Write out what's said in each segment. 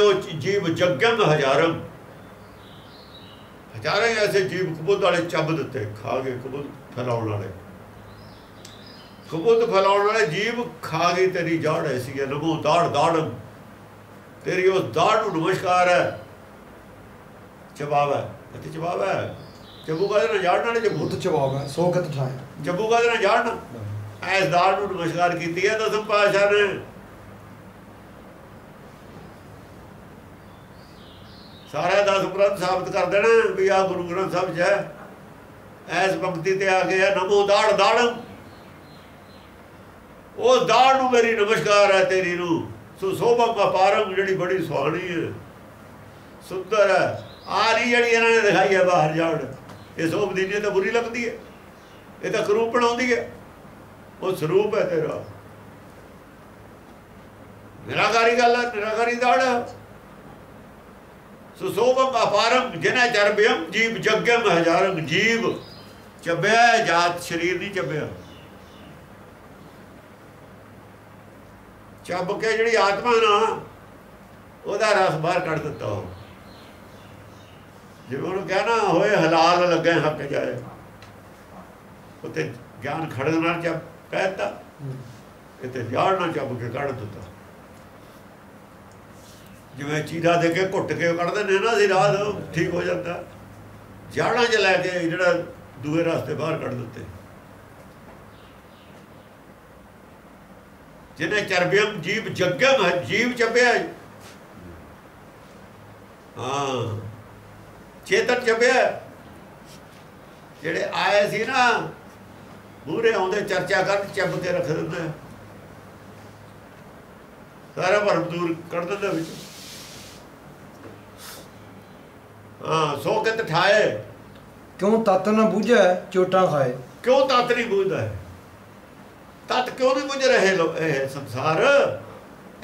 ਚਬਿਓ ਜੀਵ ਜਗਮ ਹਜ਼ਾਰਮ ਹਜ਼ਾਰਾਂ। ਐਸੇ ਜੀਵ ਕਬੂਤ ਵਾਲੇ ਚੱਬ ਦਿੱਤੇ ਖਾ ਕੇ ਕਬੂਤ ਫੈਲਾਉਣ ਵਾਲੇ। ਕਬੂਤ ਫੈਲਾਉਣ ਵਾਲੇ ਜੀਵ ਖਾ ਗਈ ਤੇਰੀ ਜੜ ਐਸੀ ਹੈ ਨਮੋ ਦਾੜ ਦਾੜ। ਤੇਰੀ ਉਸ ਦਾੜ ਨੂੰ ਨਮਸਕਾਰ ਹੈ। ਜਵਾਬ ਹੈ। ਇੱਥੇ ਜਵਾਬ ਹੈ। ਜਬੂਗਾ ਦੇ ਨਾਲ ਜਾੜਨਾ ਨੇ ਜਬੂ ਬੁੱਧ ਜਵਾਬ ਹੈ ਸੋ ਕਿਤ ਠਾਇਆ ਜਬੂਗਾ ਦੇ ਨਾਲ ਜਾੜਨਾ? ਐਸ ਦਾੜ ਨੂੰ ਨਮਸਕਾਰ ਕੀਤੀ ਹੈ ਦਸਮ ਪਾਸ਼ਾ ਨੇ। ਸਾਰਾ ਦਸ ਪ੍ਰੰਤ ਸਾਬਤ ਕਰ ਦੇਣਾ ਵੀ ਆ ਗੁਰੂ ਗ੍ਰੰਥ ਸਾਹਿਬ 'ਚ ਹੈ। ਐਸ ਪੰਕਤੀ ਤੇ ਆ ਗਿਆ ਨਮੋ ਦਾੜ ਦਾੜ। ਉਹ ਦਾੜ ਨੂੰ ਮੇਰੀ ਨਮਸਕਾਰ ਹੈ ਤੇਰੀ ਨੂੰ। ਸੋ ਸੋਭਾ ਪਾਰਮ ਜਿਹੜੀ ਬੜੀ ਸੁਹਾਣੀ ਹੈ। ਸੁੰਦਰ ਹੈ। ਆ ਰਹੀ ਜਿਹੜੀ ਇਹਨਾਂ ਨੇ ਦਿਖਾਈ ਹੈ ਬਾਹਰ ਜਾਣ। ਇਹ ਸੋਭ ਦੀ ਨਹੀਂ ਤਾਂ ਬੁਰੀ ਲੱਗਦੀ ਹੈ। ਇਹ ਤਾਂ ਕਰੂਪ ਬਣਾਉਂਦੀ ਹੈ। ਉਹ ਸਰੂਪ ਹੈ ਤੇਰਾ। ਨਿਰਾਕਾਰੀ ਗੱਲ ਹੈ, ਨਿਰਾਕਾਰੀ ਦਾੜ ਹੈ ਸੋ ਸੋਭਮ ਅਪਾਰਮ ਜਿਨਾ ਚਰਬਿਅਮ ਜੀਵ ਜਗਮ ਹਜ਼ਾਰਮ ਜੀਵ ਚੱਬਿਆ ਜਾਤ ਸਰੀਰ ਨਹੀਂ ਚੱਬਿਆ। ਚੱਬ ਕੇ ਜਿਹੜੀ ਆਤਮਾ ਨਾ ਉਹਦਾ ਰਸ ਬਾਹਰ ਕੱਢ ਦਿੱਤਾ ਉਹ। ਜਿਵੇਂ ਉਹਨੂੰ ਕਹਿਣਾ ਹੋਏ ਹਲਾਲ ਲੱਗੇ ਹੱਕ ਜਾਏ। ਉੱਤੇ ਗਿਆਨ ਖੜਨ ਨਾਲ ਚੱਬ ਕਹਿਤਾ ਇੱਥੇ ਜਾੜ ਨਾਲ ਚੱਬ ਕੇ ਕੱਢ ਦਿੱਤਾ। ਜਿਵੇਂ ਚੀਰਾ ਦੇ ਕੇ ਘੁੱਟ ਕੇ ਕੱਢਦੇ ਨੇ ਨਾ, ਅਸੀਂ ਰਾਤ ਠੀਕ ਹੋ ਜਾਂਦਾ। ਜਾੜਾਂ 'ਚ ਲੈ ਕੇ ਜਿਹੜਾ ਦੂਏ ਰਸਤੇ ਬਾਹਰ ਕੱਢ ਦਿੱਤੇ। ਜਿਹਨੇ ਚਰਬਿਅਮ ਜੀਵ ਜਗਮ ਹੈ ਜੀਵ ਚੱਪਿਆ ਹਾਂ। ਚੇਤਨ ਚੱਪਿਆ ਜਿਹੜੇ ਆਏ ਸੀ ਨਾ ਮੂਰੇ ਆਉਂਦੇ ਚਰਚਾ ਕਰਨ, ਚੱਬ ਕੇ ਰੱਖ ਦਿੰਦੇ ਸਾਰਾ ਭਰਮ ਦੂਰ ਕੱਢ ਦਿੰਦੇ ਵਿੱਚ। ਹਾਂ ਸੋ ਕਿਤ ਠਾਏ ਕਿਉਂ ਤਤ ਨਾ ਬੂਝੈ ਚੋਟਾਂ ਖਾਏ? ਕਿਉਂ ਤਤ ਨਹੀਂ ਬੁੱਝਦਾ ਤਤ ਕਿਉਂ ਨਹੀਂ ਬੁੱਝ ਰਹੇ ਲੋ ਇਹ ਸੰਸਾਰ?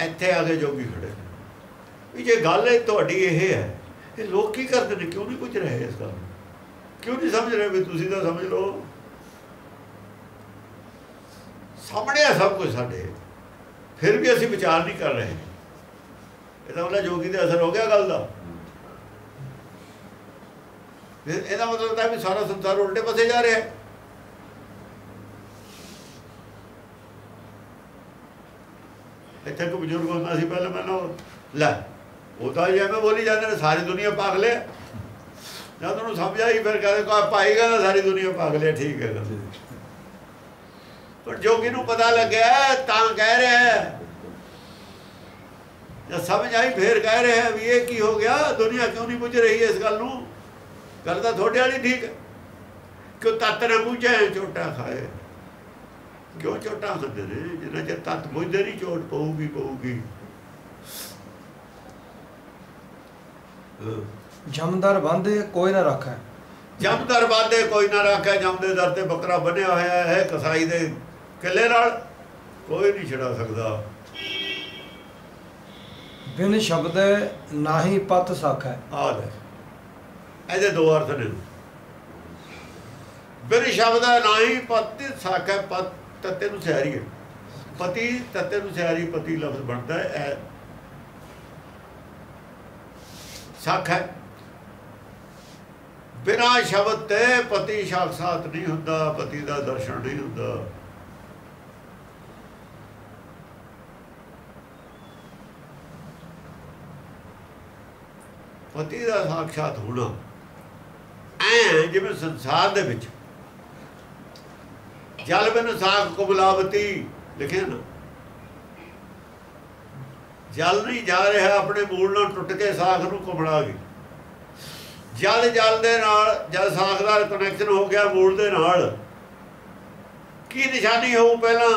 ਇੱਥੇ ਆ ਕੇ ਜੋਗੀ ਖੜੇ। ਵੀ ਜੇ ਗੱਲ ਹੈ ਤੁਹਾਡੀ ਇਹ ਹੈ ਇਹ ਲੋਕ ਕੀ ਕਰਦੇ ਨੇ? ਕਿਉਂ ਨਹੀਂ ਬੁੱਝ ਰਹੇ ਇਸ ਗੱਲ ਕਿਉਂ ਨਹੀਂ ਸਮਝ ਰਹੇ ਵੀ ਤੁਸੀਂ ਤਾਂ ਸਮਝ ਲਓ? ਸਾਹਮਣੇ ਆ ਸਭ ਕੁਝ ਸਾਡੇ। ਫਿਰ ਵੀ ਅਸੀਂ ਵਿਚਾਰ ਨਹੀਂ ਕਰ ਰਹੇ। ਇਹਦਾ ਮਤਲਬ ਜੋਗੀ ਦੇ ਅਸਰ ਹੋ ਗਿਆ ਗੱਲ ਦਾ। ਫਿਰ ਇਹਦਾ ਮਤਲਬ ਤਾਂ ਵੀ ਸਾਰਾ ਸੰਸਾਰ ਉਲਟੇ ਪਾਸੇ ਜਾ ਰਿਹਾ ਹੈ। ਇੱਥੇ ਕੋ ਬਜ਼ੁਰਗ ਹੁੰਦਾ ਸੀ ਪਹਿਲਾਂ ਮੈਨੂੰ ਲੈ, ਉਹ ਤਾਂ ਜਿਵੇਂ ਬੋਲੀ ਜਾਂਦੇ ਨੇ, ਸਾਰੀ ਦੁਨੀਆ ਪਾਗਲ ਜਦ ਉਹਨੂੰ ਸਮਝ ਆਈ, ਫਿਰ ਕਹਿੰਦੇ, ਕਾ ਪਾਏਗਾ ਨਾ ਸਾਰੀ ਦੁਨੀਆ ਪਾਗਲ ਹੈ ਠੀਕ ਹੈ। ਪਰ ਜੋਗੀ ਨੂੰ ਪਤਾ ਲੱਗਿਆ, ਤਾਂ ਕਹਿ ਰਿਹਾ ਹੈ। ਜਦ ਸਮਝ ਆਈ, ਫੇਰ ਕਹਿ ਰਿਹਾ ਵੀ ਇਹ ਕੀ ਹੋ ਗਿਆ? ਦੁਨੀਆ ਕਿਉਂ ਨਹੀਂ ਬੁੱਝ ਰਹੀ ਇਸ ਗੱਲ ਨੂੰ? ਗੱਲ ਤਾਂ ਤੁਹਾਡੇ ਵਾਲੀ ਠੀਕ ਹੈ। ਕਿਉਂ ਤਤ ਨਾ ਬੁੱਝੇ ਝੋਟਾ ਖਾਏ। ਕਿਉਂ ਝੋਟਾ ਖਾਂਦੇ ਨੇ? ਜਿੰਨਾ ਚਿਰ ਤਤ ਬੁੱਝਦੇ ਨਹੀਂ ਝੋਟ ਪਊਗੀ ਪਊਗੀ। ਜਮਦਰ ਬੰਦੇ ਕੋਈ ਨਾ ਰੱਖੈ। ਜਮ ਦਰ ਬਾਦੇ ਕੋਈ ਨਾ ਰੱਖੇ ਜਮ ਦੇ ਦਰ ਤੇ ਬੱਕਰਾ ਬੰਨਿਆ ਹੋਇਆ ਹੈ ਕਸਾਈ ਦੇ ਕਿੱਲੇ ਨਾਲ ਕੋਈ ਨਹੀਂ ਛਡਾ ਸਕਦਾ। ਬਿਨ ਸ਼ਬਦ ਨਾਹੀ ਪਤ ਸਾਖੈ। ਹੈ ਇਹਦੇ ਦੋ ਅਰਥ ਨੇ। ਬਿਨ ਸ਼ਬਦ ਹੈ ਨਹੀਂ ਪਤੀ, ਸਾਖੈ ਪਤ, ਤਤੇ ਨੂੰ ਸਿਆਰੀ ਹੈ। ਪਤੀ, ਤਤੇ ਨੂੰ ਸਿਆਰੀ, ਪਤੀ ਲਫ਼ਜ਼ ਬਣਦਾ ਹੈ, ਇਹ ਸਾਖ। ਬਿਨਾ ਸ਼ਬਦ ਤੇ ਪਤੀ ਸਾਖਸਾਤ ਨਹੀਂ ਹੁੰਦਾ, ਪਤੀ ਦਾ ਦਰਸ਼ਨ ਨਹੀਂ ਹੁੰਦਾ। ਪਤੀ ਦਾ ਸਾਖਸ਼ਾਤ ਹੋਣਾ। ਐ ਜਿਵੇਂ ਸੰਸਾਰ ਦੇ ਵਿੱਚ। ਜਲ ਬਿਨ ਸਾਖ ਕੁਬਲਾਵਤੀ, ਲਿਖਿਆ ਨਾ। ਜਲ ਨਹੀਂ ਜਾ ਰਿਹਾ, ਆਪਣੇ ਮੂਲ ਨਾਲ ਟੁੱਟ ਕੇ ਸਾਖ ਨੂੰ ਕੁਬਲਾ ਗਈ ਜਲ ਜਲ ਦੇ ਨਾਲ ਜਦ ਸਾਖ ਦਾ ਕਨੈਕਸ਼ਨ ਹੋ ਗਿਆ ਮੂਲ ਦੇ ਨਾਲ। ਕੀ ਨਿਸ਼ਾਨੀ ਹੋਊ ਪਹਿਲਾਂ?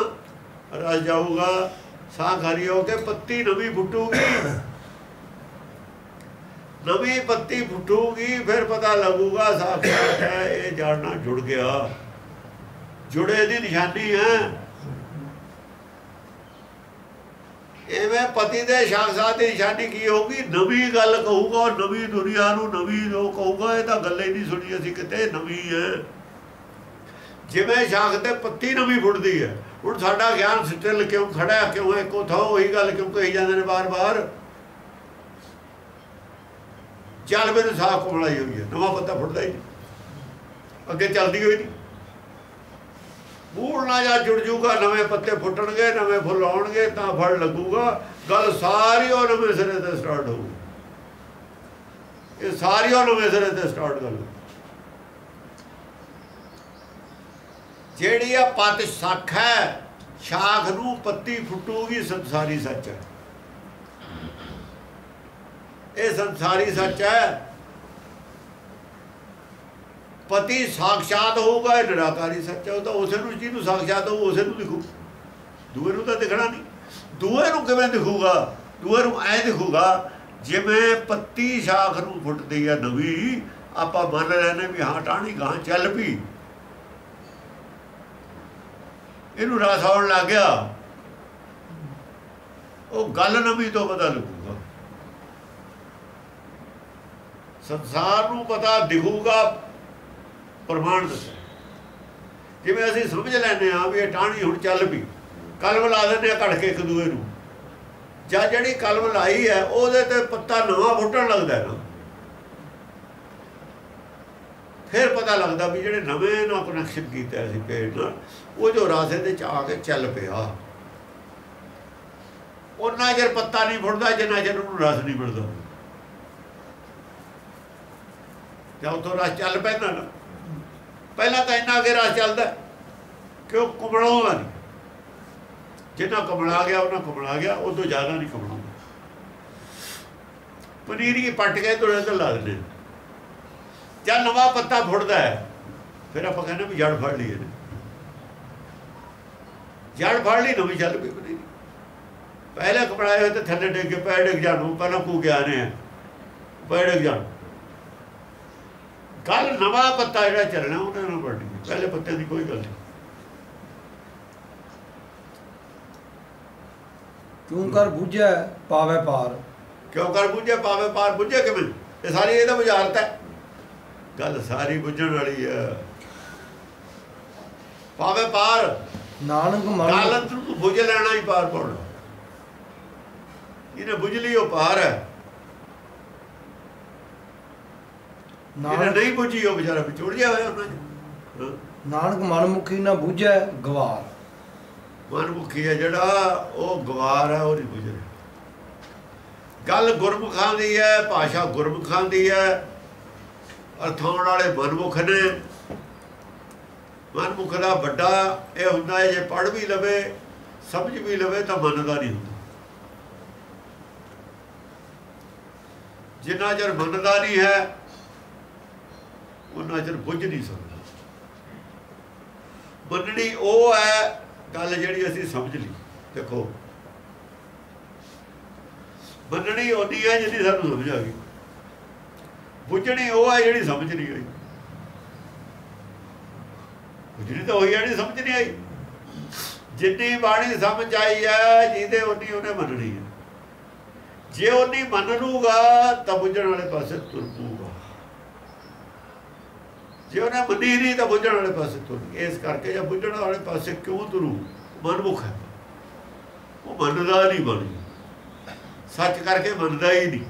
ਰਸ ਜਾਊਗਾ, ਸਾਖ ਹਰੀ ਹੋ ਕੇ ਪੱਤੀ ਨਵੀਂ ਫੁੱਟੂਗੀ। ਨਵੀਂ ਪੱਤੀ ਫੁੱਟੂਗੀ, ਫਿਰ ਪਤਾ ਲੱਗੂਗਾ ਸਾਖਸ਼ਾਤ ਹੈ, ਇਹ ਜਾਣਨਾ ਜੁੜ ਗਿਆ। ਜੁੜੇ ਦੀ ਨਿਸ਼ਾਨੀ ਹੈ। ਐਵੇਂ ਪਤੀ ਦੇ ਸਾਖਸ਼ਾਤ ਦੀ ਨਿਸ਼ਾਨੀ ਕੀ ਹੋਊਗੀ? ਨਵੀਂ ਗੱਲ ਕਹੂਗਾ, ਨਵੀਂ ਦੁਨੀਆ ਨੂੰ ਨਵੀਂ ਜੋ ਕਹੂਗਾ, ਇਹ ਤਾਂ ਗੱਲ ਹੀ ਨਹੀਂ ਸੁਣੀ ਅਸੀਂ ਕਿਤੇ, ਨਵੀਂ ਹੈ। ਜਿਵੇਂ ਸ਼ਾਖ ਤੇ ਪੱਤੀ ਨਵੀਂ ਫੁੱਟਦੀ ਹੈ, ਹੁਣ ਸਾਡਾ ਗਿਆਨ ਸਟਿਲ ਕਿਉਂ ਖੜਾ ਕਿਉਂ ਹੈ ਇੱਕੋ ਉਹੀ ਗੱਲ ਕਿਉਂ ਕਹੀ ਜਾਂਦੇ ਨੇ ਬਾਰ-ਬਾਰ? ਚੱਲ ਮੈਨੂੰ ਸਾਖ ਕੁਮਲਾਈ ਹੋਈ ਹੈ ਨਵਾਂ ਪੱਤਾ ਫੁੱਟਦਾ ਹੀ ਨਹੀਂ। ਅੱਗੇ ਚੱਲਦੀ ਹੋਈ ਨਹੀਂ। ਮੂਲ ਨਾ ਜਾ ਜੁੜ ਜੂਗਾ, ਨਵੇਂ ਪੱਤੇ ਫੁੱਟਣਗੇ, ਨਵੇਂ ਫੁੱਲ ਆਉਣਗੇ, ਤਾਂ ਫਲ ਲੱਗੂਗਾ। ਗੱਲ ਸਾਰੀ ਉਹ ਨਵੇਂ ਸਿਰੇ ਤੇ ਸਟਾਰਟ ਹੋਊਗੀ ਇਹ ਸਾਰੀ ਉਹ ਨਵੇਂ ਸਿਰੇ ਤੇ ਸਟਾਰਟ ਗੱਲ ਜਿਹੜੀ ਆ ਪੱਤ ਸੱਖ ਹੈ, ਸ਼ਾਖ ਨੂੰ ਪੱਤੀ ਫੁੱਟੂਗੀ ਸੰਸਾਰੀ ਸੱਚ ਹੈ। ਇਹ ਸੰਸਾਰੀ ਸੱਚ ਹੈ। ਪਤੀ ਸਾਖਸ਼ਾਤ ਹੋਊਗਾ, ਇਹ ਨਿਰਾਕਾਰੀ ਸੱਚ ਹੈ। ਉਹ ਤਾਂ ਉਸੇ ਨੂੰ ਜਿਹਨੂੰ ਸਾਖਸ਼ਾਤ ਹੋਊ, ਉਸੇ ਨੂੰ ਦਿਖੂ। ਦੂਏ ਨੂੰ ਤਾਂ ਦਿਖਣਾ ਨਹੀਂ। ਦੂਏ ਨੂੰ ਕਿਵੇਂ ਦਿਖੂਗਾ? ਦੂਏ ਨੂੰ ਐ ਦਿਖੂਗਾ, ਜਿਵੇਂ ਪੱਤੀ ਸ਼ਾਖ ਨੂੰ ਫੁੱਟਦੀ ਹੈ ਨਵੀਂ, ਆਪਾਂ ਮੰਨ ਲੈਨੇ ਵੀ ਹਾਂ ਟਾਣੀ ਗਾਂ ਚੱਲ ਪਈ। ਇਹਨੂੰ ਰਸ ਆਉਣ ਲੱਗ ਗਿਆ। ਉਹ ਗੱਲ ਨਵੀਂ ਤੋਂ ਪਤਾ ਲੱਗੂਗਾ। ਸੰਸਾਰ ਨੂੰ ਪਤਾ ਦਿਖੂਗਾ, ਪ੍ਰਮਾਣ ਦੱਸੇ ਜਿਵੇਂ ਅਸੀਂ ਸਮਝ ਲੈਨੇ ਆ ਵੀ ਇਹ ਟਾਣੀ ਹੁਣ ਚੱਲ ਪਈ। ਕਲਮ ਲਾ ਦਿੰਦੇ ਆ ਘੜ ਕੇ ਇੱਕ ਦੂਏ ਨੂੰ। ਜਾਂ ਜਿਹੜੀ ਕਲਮ ਲਾਈ ਹੈ, ਉਹਦੇ ਤੇ ਪੱਤਾ ਨਵਾਂ ਫੁੱਟਣ ਲੱਗਦਾ ਨਾ। ਫਿਰ ਪਤਾ ਲੱਗਦਾ ਵੀ ਜਿਹੜੇ ਨਵੇਂ ਨਾਲ ਕਨੈਕਸ਼ਨ ਕੀਤਾ ਸੀ ਪੇੜ ਨਾਲ, ਉਹ ਜੋ ਰਾਸੇ ਦੇ ਚ ਆ ਕੇ ਚੱਲ ਪਿਆ। ਉਹਨਾਂ ਜਰ ਪੱਤਾ ਨਹੀਂ ਫੁੱਟਦਾ, ਜਿੰਨਾ ਚਿਰ ਉਹਨੂੰ ਰਸ ਨਹੀਂ ਮਿਲਦਾ। ਜਾਂ ਉਤੋਂ ਰਸ ਚੱਲ ਪੈਂਦਾ ਨਾ। ਪਹਿਲਾਂ ਤਾਂ ਇੰਨਾ ਅਗੇ ਰਸ ਚੱਲਦਾ, ਕਿ ਉਹ ਕੁਮਲਾਉਂਦਾ ਨਹੀਂ। ਜਿੰਨਾ ਕਮਲਾ ਗਿਆ, ਉਹਨਾਂ ਕਮਲਾ ਗਿਆ ਉਹ ਤੋਂ ਜ਼ਿਆਦਾ ਨਹੀਂ ਕਮਲਾਉਂਦਾ ਪਨੀਰੀ ਪੱਟ ਕੇ ਤੁਰੇ ਤੇ ਲਾ ਦਿੰਦੇ ਜਦ ਨਵਾਂ ਪੱਤਾ ਫੁੱਟਦਾ ਹੈ, ਫਿਰ ਆਪਾਂ ਕਹਿੰਦੇ ਵੀ ਜੜ ਫੜ ਲਈਏ ਜੜ ਫੜ ਲਈ, ਨਵੀਂ ਚੱਲ ਪਈ ਪਨੀਰੀ। ਪਹਿਲਾਂ ਕਪੜਾਏ ਹੋਏ ਤੇ ਥੱਲੇ ਡਿੱਗ ਕੇ ਪੈਰ ਡਿੱਗ ਜਾਣੂ ਪਹਿਲਾਂ ਕੂ ਗਿਆ ਨੇ। ਪੈਰ ਡਿੱਗ ਜਾਣ। ਕੱਲ ਨਵਾਂ ਪੱਤਾ ਜਿਹੜਾ ਚੱਲਣਾ ਉਹਨਾਂ ਨਾਲ ਪੜਨੀ ਪਹਿਲੇ ਪੱਤੇ ਦੀ ਕੋਈ ਗੱਲ ਨਹੀਂ। ਕਿਉਂ ਕਰ ਬੁਝੈ ਪਾਵੇ ਪਾਰ। ਕਿਉਂ ਕਰ ਬੁੱਝੇ ਪਾਵੇ ਪਾਰ ਬੁੱਝੇ ਕਿਵੇਂ? ਇਹ ਸਾਰੀ ਇਹਦਾ ਬੁਝਾਰਤ ਹੈ। ਗੱਲ ਸਾਰੀ ਬੁੱਝਣ ਵਾਲੀ ਹੈ। ਪਾਵੇ ਪਾਰ। ਨਾਨਕ ਮਨ ਕਾਲੰਤ ਨੂੰ ਬੁੱਝ ਲੈਣਾ ਹੀ ਪਾਰ ਪਾਉਣਾ। ਇਹਨੇ ਬੁੱਝ ਲਈ ਉਹ ਪਾਰ ਹੈ। ਨਾਨਕ ਨਹੀਂ ਬੁੱਝੀ ਉਹ ਵਿਚਾਰਾ ਵਿਚੋੜ ਗਿਆ ਹੋਇਆ ਉਹਨਾਂ ਚ। ਨਾਨਕ ਮਨਮੁਖੀ ਨਾ ਬੁਝੈ ਗਵਾਰ। ਮਨਮੁਖੀ ਹੈ ਜਿਹੜਾ ਉਹ ਗਵਾਰ ਹੈ ਉਹ ਨਹੀਂ ਬੁੱਝ ਰਿਹਾ। ਗੱਲ ਗੁਰਮੁਖਾਂ ਦੀ ਹੈ ਭਾਸ਼ਾ ਗੁਰਮੁਖਾਂ ਦੀ ਹੈ। ਅਰਥਾਉਣ ਵਾਲੇ ਮਨਮੁਖ ਨੇ। ਮਨਮੁਖ ਦਾ ਵੱਡਾ ਇਹ ਹੁੰਦਾ ਹੈ ਜੇ ਪੜ੍ਹ ਵੀ ਲਵੇ ਸਮਝ ਵੀ ਲਵੇ ਤਾਂ ਮੰਨਦਾ ਨਹੀਂ ਹੁੰਦਾ। ਜਿੰਨਾ ਚਿਰ ਮੰਨਦਾ ਨਹੀਂ ਹੈ ਉਹਨਾਂ ਚਿਰ ਬੁੱਝ ਨਹੀਂ ਸਕਦਾ। ਮੰਨਣੀ ਉਹ ਹੈ, ਗੱਲ ਜਿਹੜੀ ਅਸੀਂ ਸਮਝ ਲਈ। ਦੇਖੋ ਮੰਨਣੀ ਉਹਦੀ ਹੈ ਜਿਹੜੀ ਸਾਨੂੰ ਸਮਝ ਆ ਗਈ। ਬੁੱਝਣੀ ਉਹ ਹੈ ਜਿਹੜੀ ਸਮਝ ਨਹੀਂ ਆਈ। ਬੁੱਝਣੀ ਤਾਂ ਹੋਈ ਹੈ ਜਿਹੜੀ ਸਮਝ ਨਹੀਂ ਆਈ। ਜਿੰਨੀ ਬਾਣੀ ਸਮਝ ਆਈ ਹੈ, ਜਿਹਦੇ ਉਹਨੀ ਉਹਨੇ ਮੰਨਣੀ ਹੈ। ਜੇ ਉਹਨੀ ਮੰਨ ਲੂਗਾ ਤਾਂ ਬੁੱਝਣ ਵਾਲੇ ਪਾਸੇ ਤੁਰ ਪੂਗਾ ਜੇ ਉਹਨੇ ਮੰਨੀ ਨਹੀਂ ਤਾਂ ਬੁੱਝਣ ਵਾਲੇ ਪਾਸੇ ਤੁਰ ਇਸ ਕਰਕੇ ਜੇ ਬੁੱਝਣ ਵਾਲੇ ਪਾਸੇ ਕਿਉਂ ਤੁਰੂ? ਮਨਮੁਖ ਹੈ। ਉਹ ਮੰਨਦਾ ਨਹੀਂ ਬਣੀ। ਸੱਚ ਕਰਕੇ ਮੰਨਦਾ ਹੀ ਨਹੀਂ।